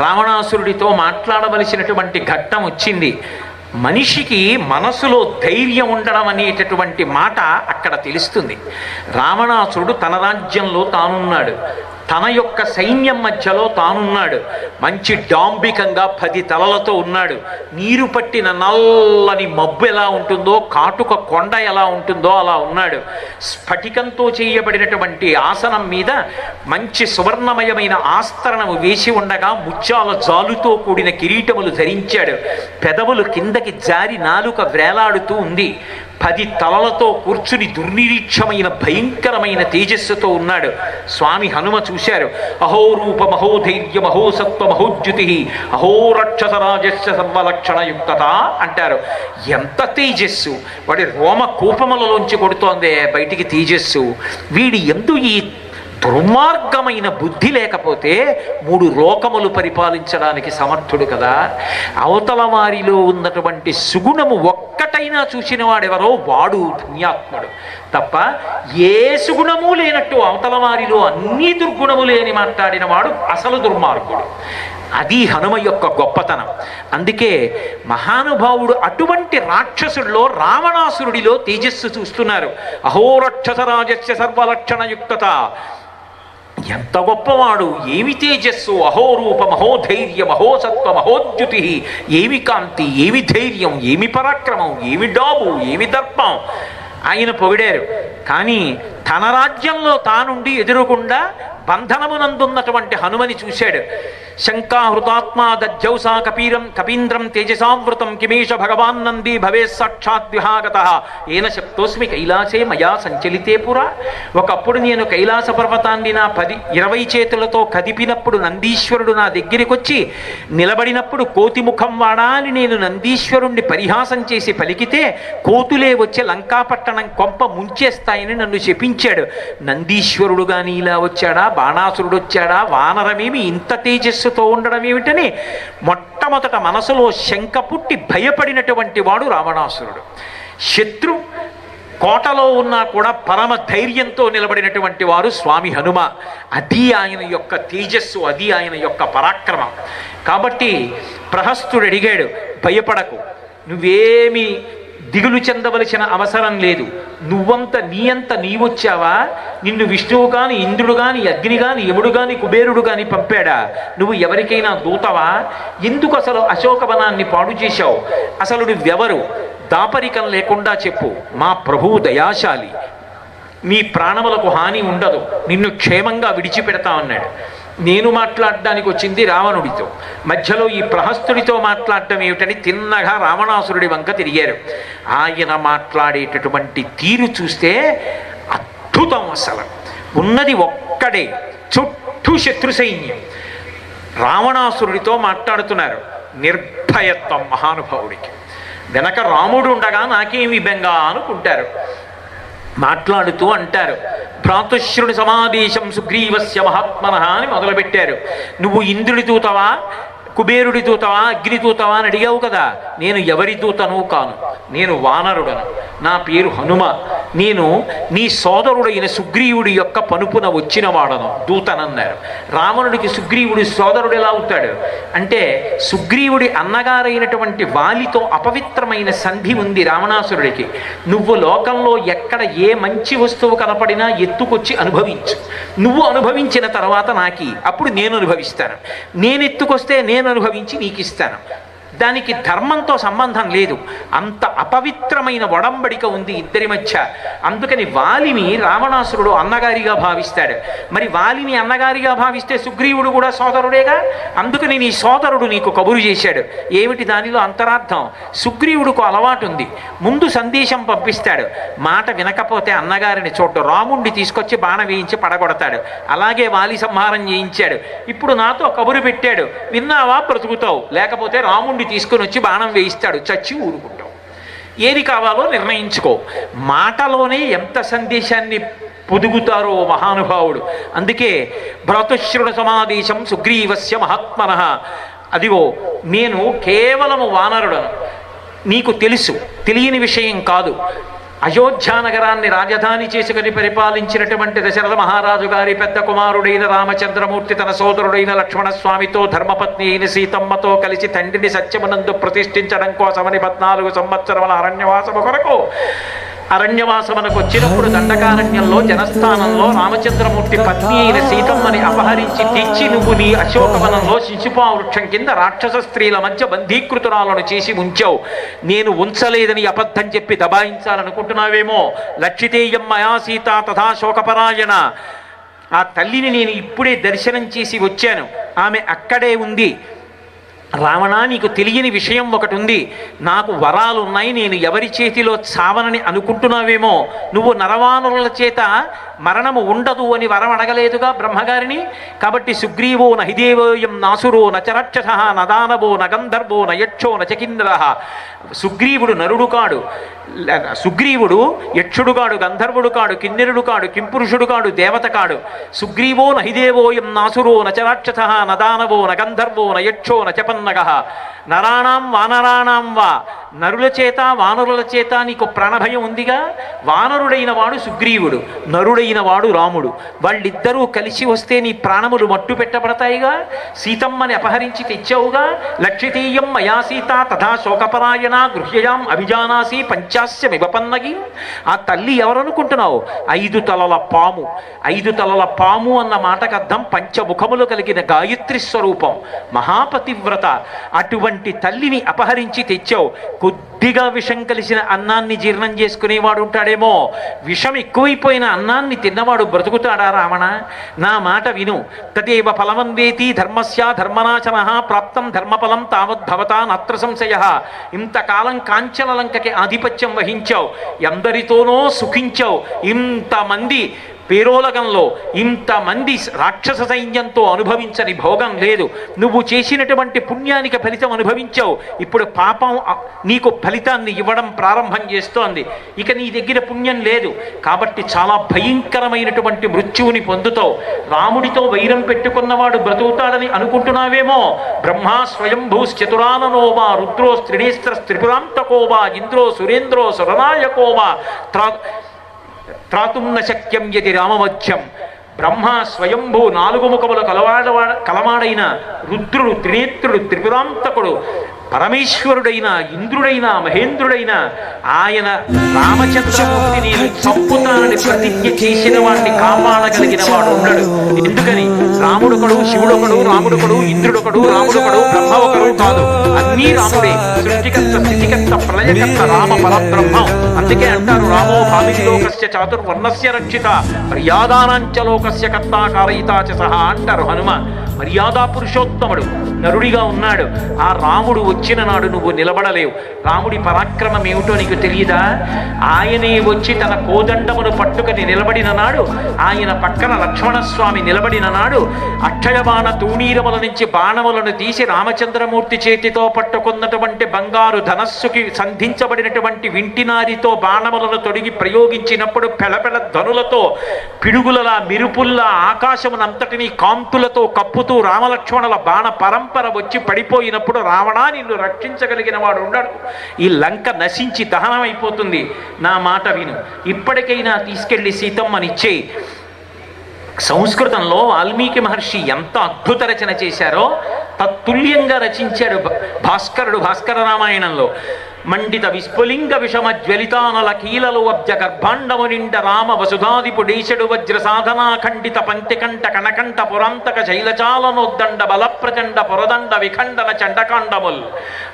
రావణాసురుడితో మాట్లాడవలసినటువంటి ఘట్టం వచ్చింది. మనిషికి మనసులో ధైర్యం ఉండడం అనేటటువంటి మాట అక్కడ తెలుస్తుంది. రావణాసురుడు తన రాజ్యంలో తానున్నాడు. తన యొక్క సైన్యం మధ్యలో తానున్నాడు. మంచి డాంబికంగా పది తలలతో ఉన్నాడు. నీరు పట్టిన నల్లని మబ్బు ఎలా ఉంటుందో కాటుక కొండ ఎలా ఉంటుందో అలా ఉన్నాడు. స్ఫటికంతో చేయబడినటువంటి ఆసనం మీద మంచి సువర్ణమయమైన ఆస్తరణము వేసి ఉండగా ముత్యాల జాలుతో కూడిన కిరీటములు ధరించాడు. పెదవులు కిందకి జారి నాలుక వ్రేలాడుతూ ఉంది. పది తలలతో కూర్చుని దుర్నిరీక్షమైన భయంకరమైన తేజస్సుతో ఉన్నాడు. స్వామి హనుమ చూశారు. అహోరూప మహోధైర్య మహోసత్వ మహోద్యుతి అహోరక్షస రాజస్య సర్వలక్షణయుక్తత అంటారు. ఎంత తేజస్సు! వాడి రోమ కూపములలోంచి కొడుతోందే బయటికి తేజస్సు. వీడి ఎందు ఈ దుర్మార్గమైన బుద్ధి లేకపోతే మూడు లోకములు పరిపాలించడానికి సమర్థుడు కదా. అవతల వారిలో ఉన్నటువంటి సుగుణము ఒక్కటైనా చూసిన వాడెవరో వాడు పుణ్యాత్ముడు తప్ప ఏ సుగుణము లేనట్టు అవతల వారిలో అన్ని దుర్గుణము లేని మాట్లాడిన వాడు అసలు దుర్మార్గుడు. అది హనుమ యొక్క గొప్పతనం. అందుకే మహానుభావుడు అటువంటి రాక్షసుడిలో రావణాసురుడిలో తేజస్సు చూస్తున్నారు. అహోరక్షస రాజస్య సర్వలక్షణయుక్తత. ఎంత గొప్పవాడు? ఏమి తేజస్సు? అహోరూప మహోధైర్య మహోసత్వ మహోద్యుతి. ఏమి కాంతి? ఏమి ధైర్యం? ఏమి పరాక్రమం? ఏమి డాబు? ఏమి దర్పం? ఆయన పొగిడారు. కానీ తన రాజ్యంలో తానుండి ఎదురుకుండా బంధనమునందున్నటువంటి హనుమని చూశాడు. శంకాహృతాత్మా దజ్జౌసా కపీరం కపీంద్రం తేజసావృతం కిమీష భగవాన్ నంది భవే సాక్షాత్ విహాగత. ఏన శక్తోస్మి కైలాసే మయా సంచలితే పురా. ఒకప్పుడు నేను కైలాస పర్వతాన్ని నా పది ఇరవై చేతులతో కదిపినప్పుడు నందీశ్వరుడు నా దగ్గరికి వచ్చి నిలబడినప్పుడు కోతి ముఖం వాడా అని నేను నందీశ్వరుణ్ణి పరిహాసం చేసి పలికితే కోతులే వచ్చి లంకాపట్టణం కొంప ముంచేస్తాయని నన్ను శపించాడు. నందీశ్వరుడు కానీ ఇలా వచ్చాడా? బాణాసురుడు వచ్చాడా? వానరమేమి ఇంత తేజస్సుతో ఉండడం ఏమిటని మొట్టమొదట మనసులో శంక పుట్టి భయపడినటువంటి వాడు రావణాసురుడు. శత్రు కోటలో ఉన్నా కూడా పరమ ధైర్యంతో నిలబడినటువంటి వారు స్వామి హనుమ. అది ఆయన యొక్క తేజస్సు అది ఆయన యొక్క పరాక్రమం. కాబట్టి ప్రహస్తుడు అడిగాడు భయపడకు. నువ్వేమి దిగులు చెందవలసిన అవసరం లేదు. నువ్వంత నీ అంత నీవొచ్చావా నిన్ను విష్ణువు కాని ఇంద్రుడు కాని అగ్ని కాని యముడు కాని కుబేరుడు కాని పంపాడా? నువ్వు ఎవరికైనా దూతవా? ఎందుకు అసలు అశోకవనాన్ని పాడు చేశావు? అసలు నువ్వెవరు? దాపరికం లేకుండా చెప్పు. మా ప్రభువు దయాశాలి. మీ ప్రాణములకు హాని ఉండదు. నిన్ను క్షేమంగా విడిచిపెడతా అన్నాడు. నేను మాట్లాడడానికి వచ్చింది రావణుడితో. మధ్యలో ఈ ప్రహస్తుడితో మాట్లాడటం ఏమిటని తిన్నగా రావణాసురుడి వంక తిరిగారు. ఆయన మాట్లాడేటటువంటి తీరు చూస్తే అద్భుతం అసలు. ఉన్నది ఒక్కడే చుట్టూ శత్రు సైన్యం. రావణాసురుడితో మాట్లాడుతున్నారు నిర్భయత్వం మహానుభావుడికి. వెనక రాముడు ఉండగా నాకేమి బెంగా అనుకుంటారు? మాట్లాడుతూ అంటారు. భ్రాతుశ్రుని సమాదేశం సుగ్రీవస్య మహాత్మన అని మొదలుపెట్టారు. నువ్వు ఇంద్రుడి దూతవా? కుబేరుడి దూతవా అగ్ని దూతవా అని అడిగావు కదా? నేను ఎవరి దూతను కాను. నేను వానరుడను. నా పేరు హనుమ. నేను నీ సోదరుడైన సుగ్రీవుడి యొక్క పనుపున వచ్చిన వాడను. దూతనన్నారు. రావణుడికి సుగ్రీవుడి సోదరుడు ఎలా అవుతాడు? అంటే సుగ్రీవుడి అన్నగారైనటువంటి వాలితో అపవిత్రమైన సంధి ఉంది రావణాసురుడికి. నువ్వు లోకంలో ఎక్కడ ఏ మంచి వస్తువు కనపడినా ఎత్తుకొచ్చి అనుభవించు. నువ్వు అనుభవించిన తర్వాత నాకి అప్పుడు నేను అనుభవిస్తాను. నేను ఎత్తుకొస్తే నేను అనుభవించి నీకు ఇస్తాను దానికి ధర్మంతో సంబంధం లేదు. అంత అపవిత్రమైన ఒడంబడిక ఉంది ఇద్దరి మధ్య. అందుకని వాలిని రావణాసురుడు అన్నగారిగా భావిస్తాడు. మరి వాలిని అన్నగారిగా భావిస్తే సుగ్రీవుడు కూడా సోదరుడేగా? అందుకని నీ సోదరుడు నీకు కబురు చేశాడు. ఏమిటి దానిలో అంతరార్థం? సుగ్రీవుడుకు అలవాటు ఉంది ముందు సందేశం పంపిస్తాడు. మాట వినకపోతే అన్నగారిని చూడ్డు. రాముణ్ణి తీసుకొచ్చి బాణ వేయించి పడగొడతాడు. అలాగే వాలి సంహారం చేయించాడు. ఇప్పుడు నాతో కబురు పెట్టాడు. విన్నావా బ్రతుకుతావు? లేకపోతే రాముణ్ణి తీసుకుని వచ్చి బాణం వేయిస్తాడు. చచ్చి ఊరుకుంటావు. ఏది కావాలో నిర్ణయించుకో. మాటలోనే ఎంత సందేశాన్ని పొదుగుతారో మహానుభావుడు. అందుకే భ్రాతుశ్రుడ సమాదేశం సుగ్రీవస్య మహాత్మన. అదిగో నేను కేవలము వానరుడను. నీకు తెలుసు తెలియని విషయం కాదు. అయోధ్యా నగరాన్ని రాజధాని చేసుకుని పరిపాలించినటువంటి దశరథ మహారాజు గారి పెద్ద కుమారుడైన రామచంద్రమూర్తి తన సోదరుడైన లక్ష్మణస్వామితో ధర్మపత్ని అయిన సీతమ్మతో కలిసి తండ్రిని సత్యమునందు ప్రతిష్ఠించడం కోసమని పద్నాలుగు సంవత్సరముల అరణ్యవాసము కొరకు అరణ్యవాసమునకు వచ్చినప్పుడు దండకారణ్యంలో జనస్థానంలో రామచంద్రమూర్తి పత్ని అయిన సీతమ్మని అపహరించి తెచ్చి నువ్వు నీ అశోకవనంలో శిశుపా వృక్షం కింద రాక్షస స్త్రీల మధ్య బంధీకృతురాలను చేసి ఉంచావు. నేను ఉంచలేదని అబద్ధం చెప్పి దబాయించాలనుకుంటున్నావేమో? లక్షితేయం మయా సీత తథా శోకపరాయణ. ఆ తల్లిని నేను ఇప్పుడే దర్శనం చేసి వచ్చాను. ఆమె అక్కడే ఉంది. రావణ నీకు తెలియని విషయం ఒకటి ఉంది నాకు వరాలు ఉన్నాయి నేను ఎవరి చేతిలో చావనని అనుకుంటున్నావేమో. నువ్వు నరవానుల చేత మరణము ఉండదు అని వరం అడగలేదుగా బ్రహ్మగారిని. కాబట్టి సుగ్రీవో నహిదేవోయం నాసురో నచరక్షస నదానవో నగంధర్వో నయక్షో నచకింద్ర సుగ్రీవుడు నరుడు కాడు. సుగ్రీవుడు యక్షుడు కాడు గంధర్వుడు కాడు కిన్నెరుడు కాడు కింపురుషుడు కాడు దేవత కాడు. సుగ్రీవో నహిదేవోయం నాసురో నచరాక్షస నదానవో నగంధర్వో నయక్షో నచపన్నగ నరాణం వానరాణం వా. నరుల చేత వానరుల చేత నీకు ప్రాణభయం ఉందిగా? వానరుడైన వాడు సుగ్రీవుడు నరుడైన వాడు రాముడు. వాళ్ళిద్దరూ కలిసి వస్తే నీ ప్రాణములు మట్టు పెట్టబడతాయిగా? సీతమ్మని అపహరించి తెచ్చావుగా? లక్షితీయం మయా సీత తథా శోకపరాయణ గృహ్యయాం అభిజానాసి పంచాస్య విపన్నగి ఆ తల్లి ఎవరనుకుంటున్నావు? ఐదు తలల పాము. ఐదు తలల పాము అన్న మాటకు అర్థం పంచముఖములు కలిగిన గాయత్రి స్వరూపం. మహాపతివ్రత. అటువంటి తల్లిని అపహరించి తెచ్చావు. కొద్దిగా విషం కలిసిన అన్నాన్ని జీర్ణం చేసుకునేవాడు ఉంటాడేమో. విషం ఎక్కువైపోయిన అన్నాన్ని తిన్నవాడు బ్రతుకుతాడా రావణ? నా మాట విను. తదేవ ఫలమందేతి ధర్మస్య ధర్మనాశన ప్రాప్తం ధర్మఫలం తావద్భవతా నత్ర సంశయ. ఇంతకాలం కాంచనలంకకి ఆధిపత్యం వహించావు. ఎందరితోనో సుఖించావు. ఇంతమంది పేరోలగంలో ఇంతమంది రాక్షస సైన్యంతో అనుభవించని భోగం లేదు. నువ్వు చేసినటువంటి పుణ్యానికి ఫలితం అనుభవించావు. ఇప్పుడు పాపం నీకు ఫలితాన్ని ఇవ్వడం ప్రారంభం చేస్తోంది. ఇక నీ దగ్గర పుణ్యం లేదు. కాబట్టి చాలా భయంకరమైనటువంటి మృత్యువుని పొందుతావు. రాముడితో వైరం పెట్టుకున్నవాడు బ్రతుకుతాడని అనుకుంటున్నావేమో? బ్రహ్మా స్వయంభూశ్చతురాననోవా రుద్రో స్త్రినేస్త్ర త్రిపురాంతకోవా ఇంద్రో సురేంద్రో సురనాయకోవా త్రా త్రాతుం న శక్యం యది రామవధ్యం బ్రహ్మ స్వయంభూ నాలుగు ముఖములు కలవాడవా కలవాడైన రుద్రుడు త్రినేత్రుడు త్రిపురాంతకుడు పరమేశ్వరుడైన ఇంద్రుడైన మహేంద్రుడైన ఆయన రామచంద్రమూర్తి నేను చంపుతానని ప్రతిజ్ఞ చేసిన వాడిని కాపాడగలిగిన వాడు ఉండడు ఎందుకని? రాముడొకడు శివుడొకడు రాముడొకడు ఇంద్రుడొకడు రాముడొకడు బ్రహ్మ ఒకడు కాదు. అన్నీ రాముడే. సృష్టికర్త స్థితికర్త ప్రళయకర్త రామ పరబ్రహ్మం. అందుకే అంటారు రామో భావిలోకస్య చాతుర్వర్ణస్య రక్షిత మర్యాదానాంచ లోకస్య కర్త కారయితా చ సహా అంటారు హనుమ మర్యాదా పురుషోత్తముడు నరుడిగా ఉన్నాడు. ఆ రాముడు వచ్చిన నాడు నువ్వు నిలబడలేవు. రాముడి పరాక్రమం ఏమిటో నీకు తెలియదా ఆయనే వచ్చి తన కోదండమును పట్టుకొని నిలబడిన నాడు ఆయన పక్కన లక్ష్మణస్వామి నిలబడిన నాడు అక్షయబాణ తూణీరముల నుంచి బాణములను తీసి రామచంద్రమూర్తి చేతితో పట్టుకున్నటువంటి బంగారు ధనస్సుకి సంధించబడినటువంటి వింటినారితో బాణములను తొడిగి ప్రయోగించినప్పుడు పెళపెళ ధనులతో పిడుగులలా మిరుపుల్లా ఆకాశమునంతటినీ కాంతులతో కప్పుతూ రామలక్ష్మణుల బాణ పరంపర వచ్చి పడిపోయినప్పుడు రావణా నిన్ను రక్షించగలిగిన వాడు ఉండడు. ఈ లంక నశించి దహనమైపోతుంది. నా మాట విను. ఇప్పటికైనా తీసుకెళ్ళి సీతమ్మనిచ్చేయి సంస్కృతంలో వాల్మీకి మహర్షి ఎంత అద్భుత రచన చేశారో తత్తుల్యంగా రచించాడు భాస్కరుడు భాస్కర రామాయణంలో. మండిత విస్ఫులింగ విషమ జ్వలితానల కీలలు అబ్జ గర్భాండము నిండ రామ వసుధాదిపుడీశడు వజ్ర సాధనా ఖండిత పంక్తికంఠ కనకంఠ పురాంతక శైలచాలనోద్దండ బలప్రచండ పొరదండ పురదండ విఖండన చండకాండముల్.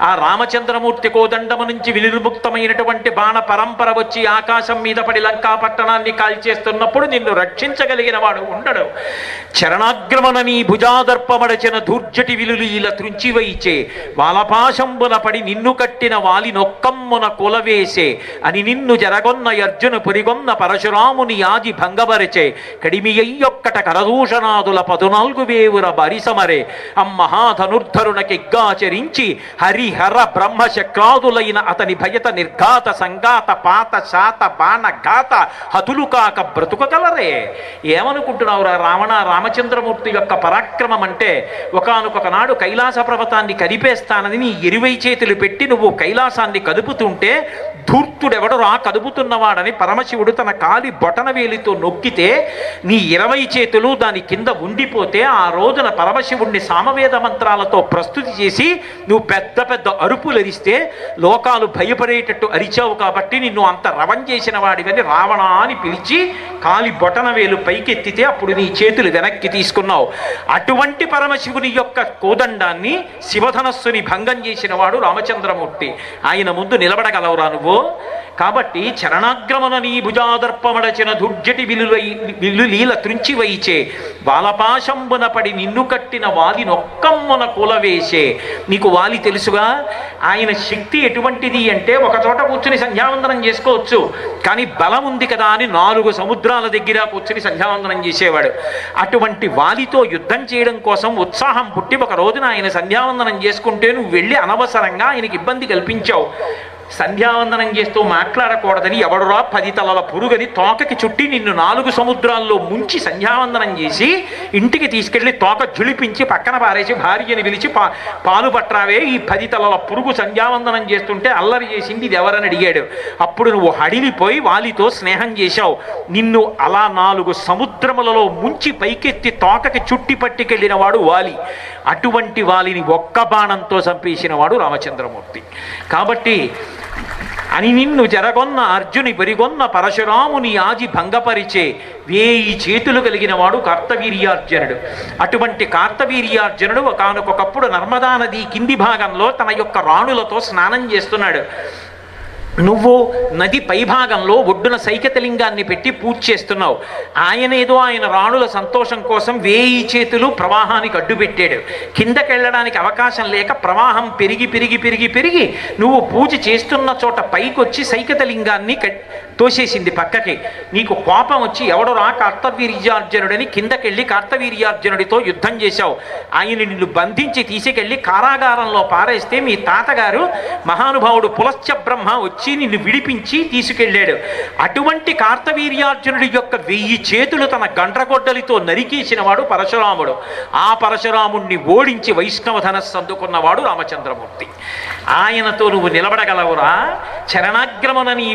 ఆ రామచంద్రమూర్తి కోదండము నుంచి వినిర్ముక్తమైనటువంటి బాణ పరంపర వచ్చి ఆకాశం మీద పడి లంకా పట్టణాన్ని కాల్చేస్తున్నప్పుడు నిన్ను రక్షించగలిగిన వాడు ఉండడు. చరణాగ్రమణ నీ భుజాదర్పమడచిన దూర్జటి విలులీల తృంచివైచే. వాలపాశంబున పడి నిన్ను కట్టిన వాలి నొక్కమ్మున కొలవేసే అని నిన్ను జరగొన్న అర్జును పురిగొన్న పరశురాముని యాజి భంగపరిచే కడిమియ్యొక్కట కరదూషణాదుల పదునాలుగు వేవుర బరిసమరే. అమ్మహాధనుర్ధరునకిగ్గాచరించి హరిహర బ్రహ్మశక్రాదులైన అతని భయత నిర్ఘాత సంఘాత పాత శాత బాణ ఘాత హతులు కాక బ్రతుకగలరే. ఏమనుకుంటున్నావు రావణ రామచంద్రమూర్తి యొక్క పరాక్రమం అంటే ఒకనొకనాడు కైలాస పర్వతాన్ని కలిపేస్తానని నీ ఇరువై చేతులు పెట్టి నువ్వు కైలాసాన్ని పర్వతాన్ని కదుపుతుంటే ధూర్తుడెవడు రా కదుపుతున్నవాడని పరమశివుడు తన కాలి బొటన వేలితో నొక్కితే నీ ఇరవై చేతులు దాని కింద ఉండిపోతే ఆ రోజున పరమశివుణ్ణి సామవేద మంత్రాలతో ప్రస్తుతి చేసి నువ్వు పెద్ద పెద్ద అరుపులు అరిస్తే లోకాలు భయపడేటట్టు అరిచావు కాబట్టి నిన్ను అంత రవం చేసిన వాడివని రావణ అని పిలిచి కాలి బొటన వేలు పైకెత్తితే అప్పుడు నీ చేతులు వెనక్కి తీసుకున్నావు. అటువంటి పరమశివుని యొక్క కోదండాన్ని శివధనస్సుని భంగం చేసిన వాడు రామచంద్రమూర్తి. ఆయన ముందు నిలబడగలవురా నువ్వు. కాబట్టి చరణాగ్రమణ నీ భుజాదర్పమడచిన దుర్జటి విలువై విలులీల త్రుంచి వైచే బాలపాశంబున పడి నిన్ను కట్టిన వాలి నొక్కమ్మున కూలవేసే. నీకు వాలి తెలుసుగా? ఆయన శక్తి ఎటువంటిది అంటే ఒక చోట కూర్చుని సంధ్యావందనం చేసుకోవచ్చు. కానీ బలం ఉంది కదా అని నాలుగు సముద్రాల దగ్గర కూర్చుని సంధ్యావందనం చేసేవాడు. అటువంటి వాలితో యుద్ధం చేయడం కోసం ఉత్సాహం పుట్టి ఒక రోజున ఆయన సంధ్యావందనం చేసుకుంటే నువ్వు వెళ్ళి అనవసరంగా ఆయనకి ఇబ్బంది కల్పించావు. Portugal సంధ్యావందనం చేస్తూ మాట్లాడకూడదని ఎవడురా పది తలల పురుగని తోకకి చుట్టి నిన్ను నాలుగు సముద్రాల్లో ముంచి సంధ్యావందనం చేసి ఇంటికి తీసుకెళ్ళి తోక జులిపించి పక్కన పారేసి భార్యని పిలిచి పా పాలు పట్రావే ఈ పది తలల పురుగు సంధ్యావందనం చేస్తుంటే అల్లరి చేసింది ఇది ఎవరని అడిగాడు. అప్పుడు నువ్వు హడిలిపోయి వాలితో స్నేహం చేశావు. నిన్ను అలా నాలుగు సముద్రములలో ముంచి పైకెత్తి తోకకి చుట్టి పట్టుకెళ్ళిన వాడు వాలి. అటువంటి వాలిని ఒక్క బాణంతో చంపేసిన వాడు రామచంద్రమూర్తి. కాబట్టి అని నిన్ను జరగొన్న అర్జుని బరిగొన్న పరశురాముని ఆజి భంగపరిచే వేయి చేతులు కలిగిన వాడు కార్తవీర్యార్జునుడు. అటువంటి కార్తవీర్యార్జునుడు ఒకనకొకప్పుడు నర్మదా నది కింది భాగంలో తన యొక్క రాణులతో స్నానం చేస్తున్నాడు. నువ్వు నది పైభాగంలో ఒడ్డున సైకతలింగాన్ని పెట్టి పూజ చేస్తున్నావు. ఆయన ఏదో ఆయన రాణుల సంతోషం కోసం వేయి చేతులు ప్రవాహానికి అడ్డుపెట్టాడు కిందకెళ్ళడానికి అవకాశం లేక ప్రవాహం పెరిగి పెరిగి పెరిగి పెరిగి నువ్వు పూజ చేస్తున్న చోట పైకొచ్చి సైకతలింగాన్ని తోసేసింది పక్కకి. నీకు కోపం వచ్చి ఎవడు రా కర్తవీర్యార్జునుడని కిందకెళ్ళి కర్తవీర్యార్జునుడితో యుద్ధం చేశావు. ఆయన నిన్ను బంధించి తీసుకెళ్ళి కారాగారంలో పారేస్తే మీ తాతగారు మహానుభావుడు పులశ్చ బ్రహ్మ వచ్చి నిన్ను విడిపించి తీసుకెళ్ళాడు. అటువంటి కార్తవీర్యార్జునుడి యొక్క వెయ్యి చేతులు తన గండ్రగొడ్డలితో నరికేసిన వాడు పరశురాముడు. ఆ పరశురాముణ్ణి ఓడించి వైష్ణవ ధనస్సు అందుకున్నవాడు రామచంద్రమూర్తి. ఆయనతో నువ్వు నిలబడగలవురా. చరణాగ్రమణ నీ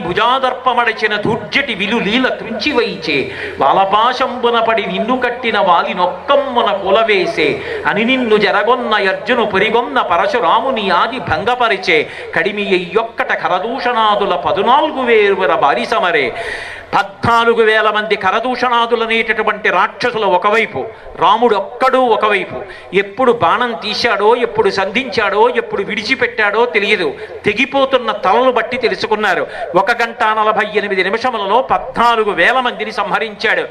భుజాదర్పమడచిన దుర్జటి విలులీల త్రుంచి వైచే బాలపాశంబున పడి నిన్ను కట్టిన వాలి నొక్కమ్మున కులవేసే. అని నిన్ను జరగొన్న అర్జును పొరిగొన్న పరశురాముని ఆది భంగపరిచే. కడిమి ఎయ్యొక్కట కరదూషణాదుల పదునాలుగు వేరువర బారిసమరే. పద్నాలుగు వేల మంది కరదూషణాదులనేటటువంటి రాక్షసులు ఒకవైపు రాముడు ఒక్కడు ఒకవైపు. ఎప్పుడు బాణం తీశాడో ఎప్పుడు సంధించాడో ఎప్పుడు విడిచిపెట్టాడో తెలియదు. తెగిపోతున్న తలలు బట్టి తెలుసుకున్నారు. ఒక గంట నలభై ఎనిమిది నిమిషములలో పద్నాలుగు వేల మందిని సంహరించాడు.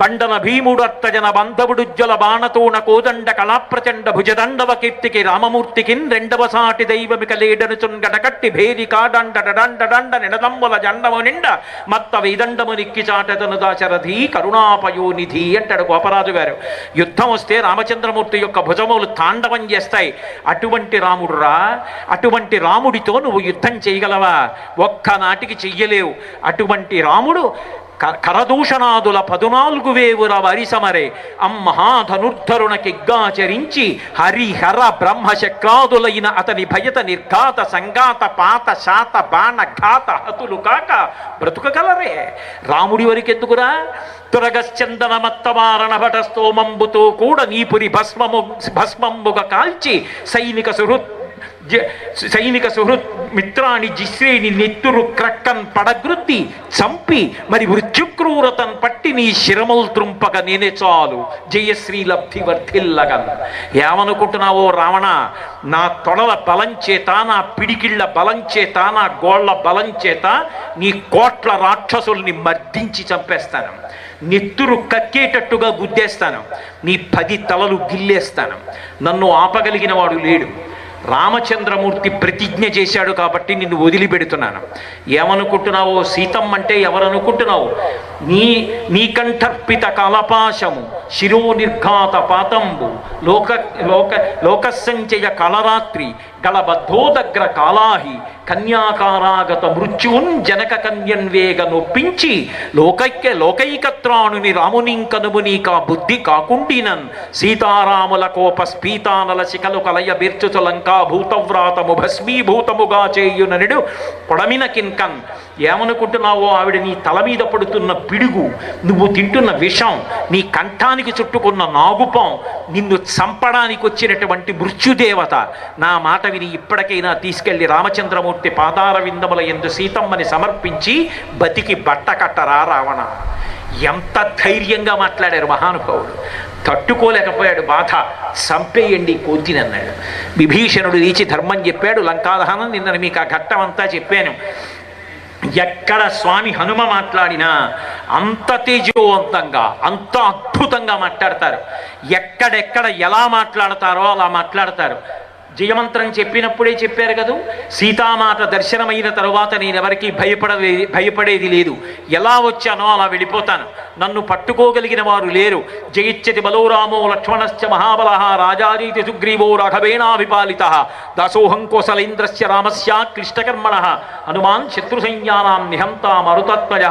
బండన భీముడు అత్తజన బంధవుడుజ్జ్వల బాణతోణ కోదండ కళాప్రచండ భుజదండవ కీర్తికి రామమూర్తికిన్ రెండవ సాటి దైవమిక లేడనుచున్ గడకట్టి భేది కాడండ డండ నిడదంబుల జండము నిండ మత్త వేదండము నిక్కి చాటదను దాశరథి కరుణాపయోనిధి అంటాడు గోపరాజు గారు యుద్ధం వస్తే రామచంద్రమూర్తి యొక్క భుజములు తాండవం చేస్తాయి. అటువంటి రాముడురా అటువంటి రాముడితో నువ్వు యుద్ధం చేయగలవా? ఒక్కనాటికి చెయ్యలేవు. అటువంటి రాముడు కరదూషణాదుల పదునాలుగు వేవుల వరిసమరే అమ్మహాధనుర్ధరుణకిగ్గాచరించి హరిహర బ్రహ్మశక్రాదులైన అతని భయత నిర్ఘాత సంఘాత పాత శాత బాణ ఘాత హతులు కాక బ్రతుకగలరే. రాముడి వరకెందుకురా? తురగశ్చందన మత్తవారణ భట స్తోమంబుతో కూడా నీపురి భస్మము భస్మంబుగా కాల్చి సైనిక సుహృత్ సైనిక సుహృత్ మిత్రాని జిశ్రేని నెత్తురు క్రక్కన్ పడగృత్తి చంపి మరి మృత్యుక్రూరతన్ పట్టి నీ శిరములు త్రుంపక నేనే చాలు. జయశ్రీ లబ్ధి వర్ధిల్లగన్. ఏమనుకుంటున్నావో రావణ నా తొడల బలం చేత నా పిడికిళ్ళ బలం చేత నా గోళ్ళ బలం చేత నీ కోట్ల రాక్షసుల్ని మర్దించి చంపేస్తాను. నెత్తురు కక్కేటట్టుగా గుద్దేస్తాను. నీ పది తలలు గిల్లేస్తాను. నన్ను ఆపగలిగిన వాడు లేడు. రామచంద్రమూర్తి ప్రతిజ్ఞ చేశాడు కాబట్టి నిన్ను వదిలిపెడుతున్నాను. ఏమనుకుంటున్నావో సీతమ్మ అంటే ఎవరనుకుంటున్నావు? నీ నీకంఠర్పిత కలపాశము శిరో నిర్ఘాత పాతంబు లోక లోక లోకసంచయ కలరాత్రి గళబద్ధోదగ్ర కాలాహి కన్యాకారాగత మృత్యువున్ జనక కన్యన్వేగ నొప్పించి లోకైక్య లోకైకత్రాణుని రామునింకనుము నీకా బుద్ధి కాకుండినన్. సీతారాముల కోప స్పీతానల శిఖలు కలయ బిర్చుచులంకా భూతవ్రాతము భస్మీభూతముగా చేయుననుడు పొడమిన కింకన్ ఏమనుకుంటున్నావో ఆవిడ నీ తల మీద పడుతున్న పిడుగు నువ్వు తింటున్న విషం నీ కంఠానికి చుట్టుకున్న నాగుపం నిన్ను చంపడానికి వచ్చినటువంటి మృత్యుదేవత. నా మాట విని ఇప్పటికైనా తీసుకెళ్ళి రామచంద్రమూర్తి పాదార విందముల ఎందు సీతమ్మని సమర్పించి బతికి బట్ట కట్టరా రావణ. ఎంత ధైర్యంగా మాట్లాడారు మహానుభావుడు. తట్టుకోలేకపోయాడు బాధ. చంపేయండి కోతిని విభీషణుడు లేచి ధర్మం చెప్పాడు లంకాదహనం నిన్న మీకు ఆ ఘట్టం అంతా చెప్పాను. ఎక్కడ స్వామి హనుమ మాట్లాడినా అంత తేజవంతంగా అంత అద్భుతంగా మాట్లాడతారు. ఎక్కడెక్కడ ఎలా మాట్లాడతారో అలా మాట్లాడతారు. జయమంత్రం చెప్పినప్పుడే చెప్పారు కదూ సీతామాత దర్శనమైన తరువాత నేను ఎవరికి భయపడలే భయపడేది లేదు. ఎలా వచ్చానో అలా వెళ్ళిపోతాను. నన్ను పట్టుకోగలిగిన వారు లేరు. జయిచ్చతి బలోరామో లక్ష్మణశ్చ మహాబల రాజారీతి సుగ్రీవో రాఘవేణాభిపాలిత దాసోహం కోసలేంద్రస్య రామస్య క్లిష్టకర్మణ. హనుమాన్ శత్రు సైన్యానాం నిహంతా మరుతత్మజ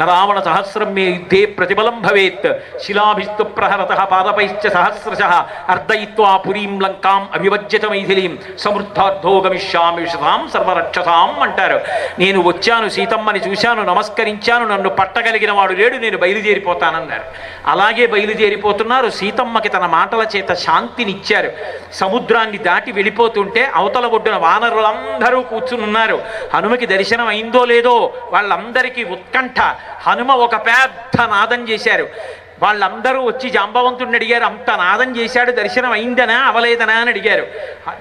నరావణ సహస్రం మే యుద్ధే ప్రతిఫలం భవేత్. శిలాభిస్తు ప్రహరత పాదపైశ్చ సహస్రశ. అర్ధయిత్వా పురీం లంకాం అభివజ్యత మైథిలీం. సమృద్ధార్థో గమిష్యామి విషతాం సర్వరక్షసాం అంటారు. నేను వచ్చాను సీతమ్మని చూశాను నమస్కరించాను నన్ను పట్టగలిగిన వాడు లేడు నేను బయలుదేరిపోతానన్నారు. అలాగే బయలుదేరిపోతున్నారు. సీతమ్మకి తన మాటల చేత శాంతినిచ్చారు. సముద్రాన్ని దాటి వెళ్ళిపోతుంటే అవతల ఒడ్డున వానరులందరూ కూర్చుని ఉన్నారు హనుమకి దర్శనం అయిందో లేదో వాళ్ళందరికీ ఉత్కంఠ. హనుమ ఒక పెద్ద నాదం చేశారు. వాళ్ళందరూ వచ్చి జాంబవంతుడిని అడిగారు అంత నాదం చేశాడు దర్శనం అయిందనా అవలేదనా? అని అడిగారు.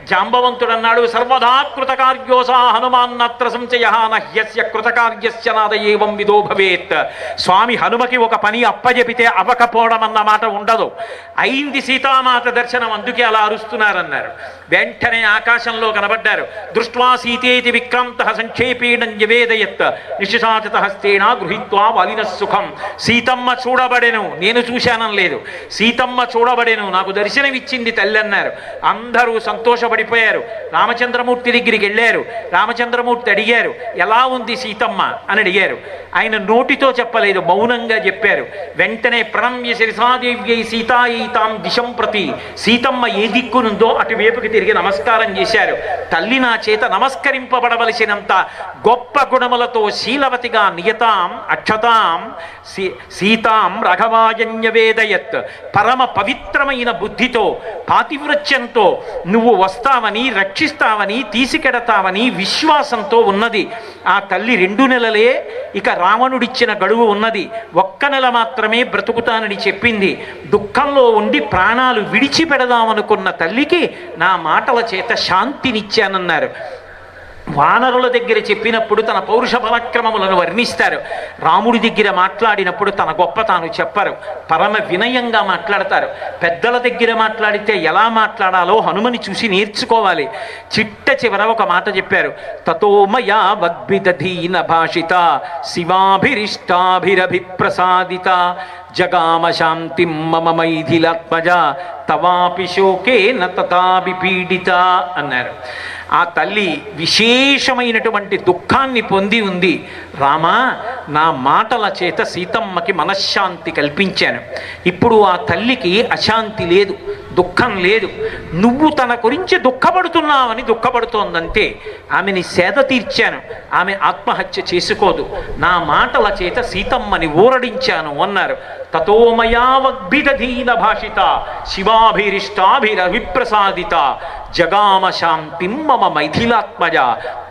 జాంబవంతుడు అన్నాడు సర్వదా కృతకార్యోసా హనుమాన్నత్ర సంచయ నహ్యస్య కృతకార్యస్య నాద ఏవం విదో భవేత్. స్వామి హనుమకి ఒక పని అప్పజెపితే అవ్వకపోవడం అన్నమాట ఉండదు. అయింది సీతామాత దర్శనం అందుకే అలా అరుస్తున్నారన్నారు. వెంటనే ఆకాశంలో కనబడ్డారు. దృష్ట్వా సీతేతి విక్రాంత సంక్షేపీణం నివేదయత్ నిశిషాచిత హస్తేన గృహీత్వా వలిన సుఖం సీతమ్మ చూడబడెను నేను చూశానం లేదు. సీతమ్మ చూడబడేను నాకు దర్శనమిచ్చింది తల్లి అన్నారు అందరూ సంతోషపడిపోయారు. రామచంద్రమూర్తి దగ్గరికి వెళ్ళారు. రామచంద్రమూర్తి అడిగారు ఎలా ఉంది సీతమ్మ? అని అడిగారు. ఆయన నోటితో చెప్పలేదు మౌనంగా చెప్పారు. వెంటనే ప్రణమ్య శిరసాదేవ్యై సీతాయై తాం దిశం ప్రతి. సీతమ్మ ఏ దిక్కునుందో అటువైపుకి తిరిగి నమస్కారం చేశారు. తల్లి నా చేత నమస్కరింపబడవలసినంత గొప్ప గుణములతో శీలవతిగా నియతాం అక్షతాం సీ- సీతాం రఘవాజన్యవేదయత్ పరమ పవిత్రమైన బుద్ధితో పాతివృత్యంతో నువ్వు వస్తావని రక్షిస్తావని తీసుకెడతావని విశ్వాసంతో ఉన్నది. ఆ తల్లి రెండు నెలలే ఇక రావణుడిచ్చిన గడువు ఉన్నది. ఒక్క నెల మాత్రమే బ్రతుకుతానని చెప్పింది. దుఃఖంలో ఉండి ప్రాణాలు విడిచిపెడదామనుకున్న తల్లికి నా మాటల చేత శాంతినిచ్చానన్నారు. వానరుల దగ్గర చెప్పినప్పుడు తన పౌరుష పరాక్రమములను వర్ణిస్తారు. రాముడి దగ్గర మాట్లాడినప్పుడు తన గొప్ప తాను చెప్పరు. పరమ వినయంగా మాట్లాడతారు. పెద్దల దగ్గర మాట్లాడితే ఎలా మాట్లాడాలో హనుమని చూసి నేర్చుకోవాలి. చిట్ట చివర ఒక మాట చెప్పారు. తతోమయా మయా భాషిత శివాభిరిష్టాభిరభిప్రసాదిత జగామ శాంతి మమ మైథిలాత్మజ తవాపి శోకే నతాపి పీడిత అన్నారు. ఆ తల్లి విశేషమైనటువంటి దుఃఖాన్ని పొంది ఉంది. రామా నా మాటల చేత సీతమ్మకి మనశ్శాంతి కల్పించాను. ఇప్పుడు ఆ తల్లికి అశాంతి లేదు. దుఃఖం లేదు. నువ్వు తన గురించి దుఃఖపడుతున్నావని దుఃఖపడుతోందంతే ఆమెని సేద తీర్చాను. ఆమె ఆత్మహత్య చేసుకోదు. నా మాటల చేత సీతమ్మని ఊరడించాను అన్నారు. తతోమయావద్భిదధీన భాషిత శివాభిరిష్టాభిరవిప్రసాదిత జగామ శాంతిం మమ మైథిలాత్మజ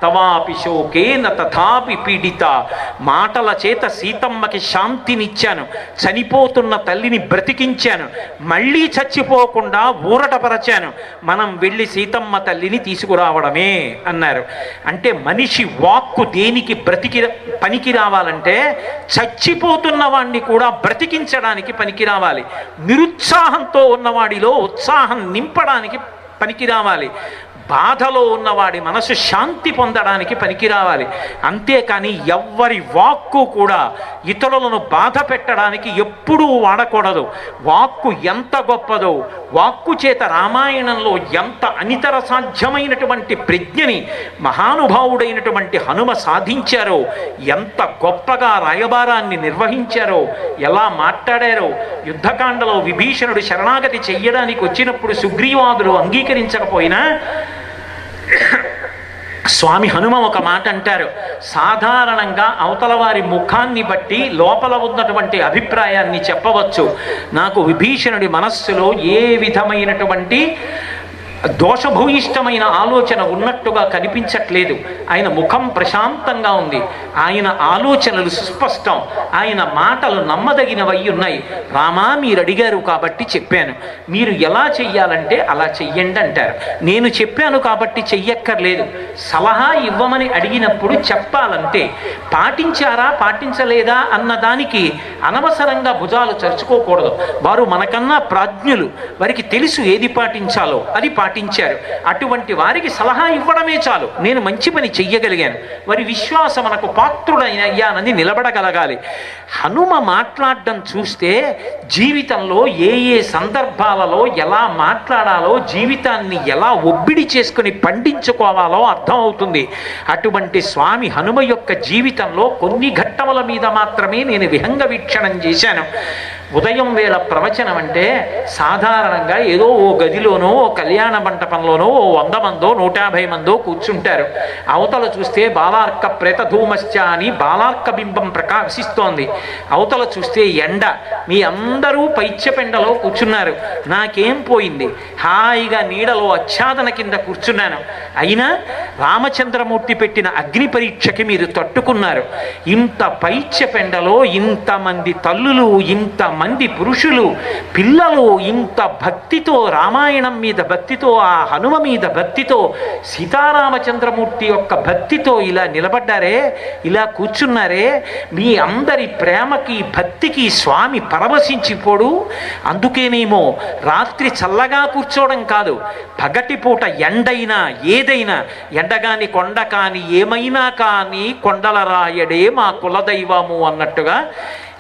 తవాపి శోకేన తథాపి పీడిత. మాటల చేత సీతమ్మకి శాంతినిచ్చాను. చనిపోతున్న తల్లిని బ్రతికించాను. మళ్ళీ చచ్చిపోకుండా ఊరటపరచాను. మనం వెళ్ళి సీతమ్మ తల్లిని తీసుకురావడమే అన్నారు. అంటే మనిషి వాక్కు దేనికి బ్రతికి పనికి రావాలంటే చచ్చిపోతున్న వాణ్ణి కూడా బ్రతికించడానికి పనికి రావాలి. నిరుత్సాహంతో ఉన్నవాడిలో ఉత్సాహం నింపడానికి పనికి రావాలి. బాధలో ఉన్నవాడి మనసు శాంతి పొందడానికి పనికిరావాలి. అంతేకాని ఎవ్వరి వాక్కు కూడా ఇతరులను బాధ పెట్టడానికి ఎప్పుడూ వాడకూడదు. వాక్కు ఎంత గొప్పదో వాక్కు చేత రామాయణంలో ఎంత అనితర సాధ్యమైనటువంటి ప్రజ్ఞని మహానుభావుడైనటువంటి హనుమ సాధించారో ఎంత గొప్పగా రాయబారాన్ని నిర్వహించారో ఎలా మాట్లాడారో యుద్ధకాండలో విభీషణుడు శరణాగతి చెయ్యడానికి వచ్చినప్పుడు సుగ్రీవాదులు అంగీకరించకపోయినా స్వామి హనుమ ఒక మాట అంటారు. సాధారణంగా అవతల వారి ముఖాన్ని బట్టి లోపల ఉన్నటువంటి అభిప్రాయాన్ని చెప్పవచ్చు. నాకు విభీషణుడి మనస్సులో ఏ విధమైనటువంటి దోషభూయిష్టమైన ఆలోచన ఉన్నట్టుగా కనిపించట్లేదు. ఆయన ముఖం ప్రశాంతంగా ఉంది. ఆయన ఆలోచనలు సుస్పష్టం. ఆయన మాటలు నమ్మదగినవై ఉన్నాయి. రామా మీరు అడిగారు కాబట్టి చెప్పాను. మీరు ఎలా చెయ్యాలంటే అలా చెయ్యండి అంటారు నేను చెప్పాను కాబట్టి చెయ్యక్కర్లేదు. సలహా ఇవ్వమని అడిగినప్పుడు చెప్పాలంటే పాటించారా పాటించలేదా అన్నదానికి అనవసరంగా భుజాలు చరుచుకోకూడదు. వారు మనకన్నా ప్రాజ్ఞులు. వారికి తెలుసు ఏది పాటించాలో. అది పాటించారు. అటువంటి వారికి సలహా ఇవ్వడమే చాలు. నేను మంచి పని చెయ్యగలిగాను. వారి విశ్వాసం మనకు పాత్రుడైన అయ్యానని నిలబడగలగాలి. హనుమ మాట్లాడడం చూస్తే జీవితంలో ఏ ఏ సందర్భాలలో ఎలా మాట్లాడాలో జీవితాన్ని ఎలా ఒబ్బిడి చేసుకుని పండించుకోవాలో అర్థమవుతుంది. అటువంటి స్వామి హనుమ యొక్క జీవితంలో కొన్ని ఘట్టముల మీద మాత్రమే నేను విహంగ వీక్షణం చేశాను. ఉదయం వేళ ప్రవచనం అంటే సాధారణంగా ఏదో ఓ గదిలోనో ఓ కళ్యాణ మంటపంలోనో ఓ వంద మందో నూట యాభై మందో కూర్చుంటారు. అవతల చూస్తే బాలార్క ప్రేతధూమశ్చ అని బాలార్క బింబం ప్రకాశిస్తోంది అవతల చూస్తే ఎండ. మీ అందరూ పైత్యపెండలో కూర్చున్నారు. నాకేం పోయింది? హాయిగా నీడలో ఆచ్ఛాదన కింద కూర్చున్నాను. అయినా రామచంద్రమూర్తి పెట్టిన అగ్ని పరీక్షకి మీరు తట్టుకున్నారు. ఇంత పైత్యపెండలో ఇంతమంది తల్లులు ఇంత మంది పురుషులు పిల్లలు ఇంత భక్తితో రామాయణం మీద భక్తితో ఆ హనుమ మీద భక్తితో సీతారామచంద్రమూర్తి యొక్క భక్తితో ఇలా నిలబడ్డారే ఇలా కూర్చున్నారే మీ అందరి ప్రేమకి భక్తికి స్వామి పరవశించిపోడు. అందుకేనేమో రాత్రి చల్లగా కూర్చోవడం కాదు పగటిపూట ఎండైనా ఏదైనా ఎండగాని కొండ కాని ఏమైనా కానీ కొండల రాయడే మా కులదైవము అన్నట్టుగా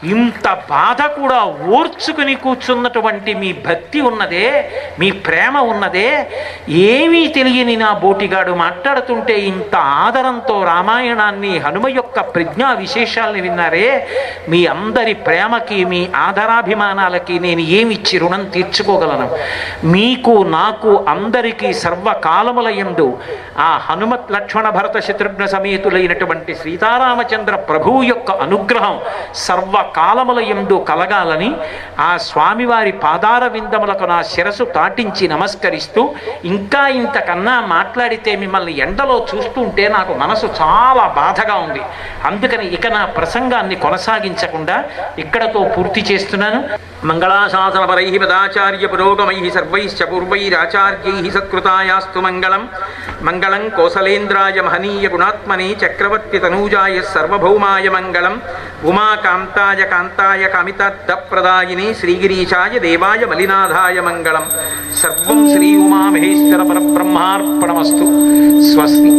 ఇంత బాధ కూడా ఓర్చుకుని కూర్చున్నటువంటి మీ భక్తి ఉన్నదే మీ ప్రేమ ఉన్నదే ఏమీ తెలియని నా బోటిగాడు మాట్లాడుతుంటే ఇంత ఆదరంతో రామాయణాన్ని హనుమ యొక్క ప్రజ్ఞా విశేషాలని విన్నారే మీ అందరి ప్రేమకి మీ ఆదరాభిమానాలకి నేను ఏమిచ్చి రుణం తీర్చుకోగలను? మీకు నాకు అందరికీ సర్వకాలముల ఎందు ఆ హనుమత్ లక్ష్మణ భరత శత్రుఘ్న సమేతులైనటువంటి సీతారామచంద్ర ప్రభువు యొక్క అనుగ్రహం సర్వ కాలముల ఎందు కలగాలని ఆ స్వామివారి పాదార విందములకు నా శిరసు తాటించి నమస్కరిస్తూ ఇంకా ఇంతకన్నా మాట్లాడితే మిమ్మల్ని ఎండలో చూస్తుంటే నాకు మనసు చాలా బాధగా ఉంది. అందుకని ఇక నా ప్రసంగాన్ని కొనసాగించకుండా ఇక్కడతో పూర్తి చేస్తున్నాను. మంగళాశాసనపరై పదాచార్య పురోగమై సర్వైశ్చ పూర్వైరాచార్యై సత్కృతాయాస్తు మంగళం. మంగళం కోసలేంద్రాయ మహనీయ గుణాత్మనే చక్రవర్తి తనూజాయ సర్వభౌమాయ మంగళం. ఉమాకాంతాయ కాంతాయ కమితప్రదాయిని శ్రీగిరీశాయ దేవాయ మలినాథాయ మంగళం సర్వం శ్రీ ఉమామహేశ్వర పరబ్రహ్మార్పణమస్తు స్వస్తి